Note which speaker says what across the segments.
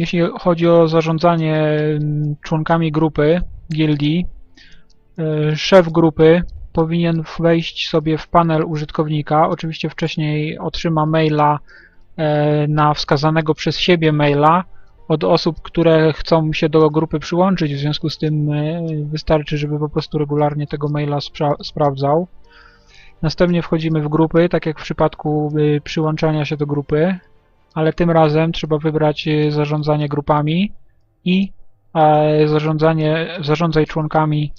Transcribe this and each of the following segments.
Speaker 1: Jeśli chodzi o zarządzanie mm, członkami grupy, gildii, y, szef grupy powinien wejść sobie w panel użytkownika. Oczywiście wcześniej otrzyma maila e, na wskazanego przez siebie maila od osób, które chcą się do grupy przyłączyć. W związku z tym e, wystarczy, żeby po prostu regularnie tego maila spra- sprawdzał. Następnie wchodzimy w grupy, tak jak w przypadku przyłączania się do grupy, ale tym razem trzeba wybrać y, zarządzanie grupami i e, zarządzanie, zarządzaj członkami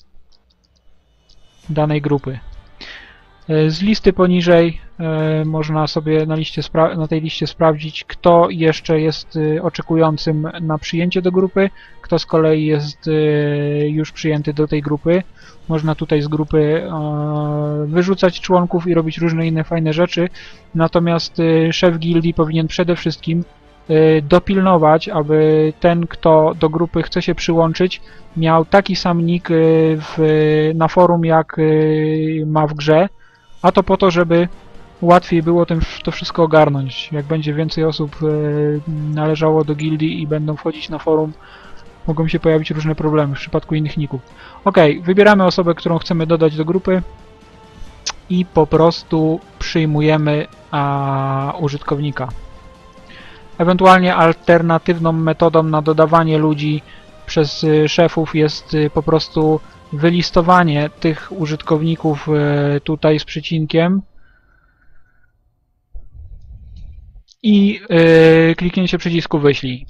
Speaker 1: danej grupy. E, Z listy poniżej e, można sobie na, liście na tej liście sprawdzić, kto jeszcze jest y, oczekującym na przyjęcie do grupy, kto z kolei jest już przyjęty do tej grupy. Można tutaj z grupy e, wyrzucać członków i robić różne inne fajne rzeczy. Natomiast szef gildii powinien przede wszystkim dopilnować, aby ten, kto do grupy chce się przyłączyć, miał taki sam nick w, na forum, jak ma w grze, a to po to, żeby łatwiej było tym, to wszystko ogarnąć. Jak będzie więcej osób y, należało do gildii i będą wchodzić na forum, mogą się pojawić różne problemy w przypadku innych ników. Ok, wybieramy osobę, którą chcemy dodać do grupy i po prostu przyjmujemy a, użytkownika. Ewentualnie alternatywną metodą na dodawanie ludzi przez y, szefów jest y, po prostu wylistowanie tych użytkowników y, tutaj z przecinkiem i kliknięcie przycisku wyślij.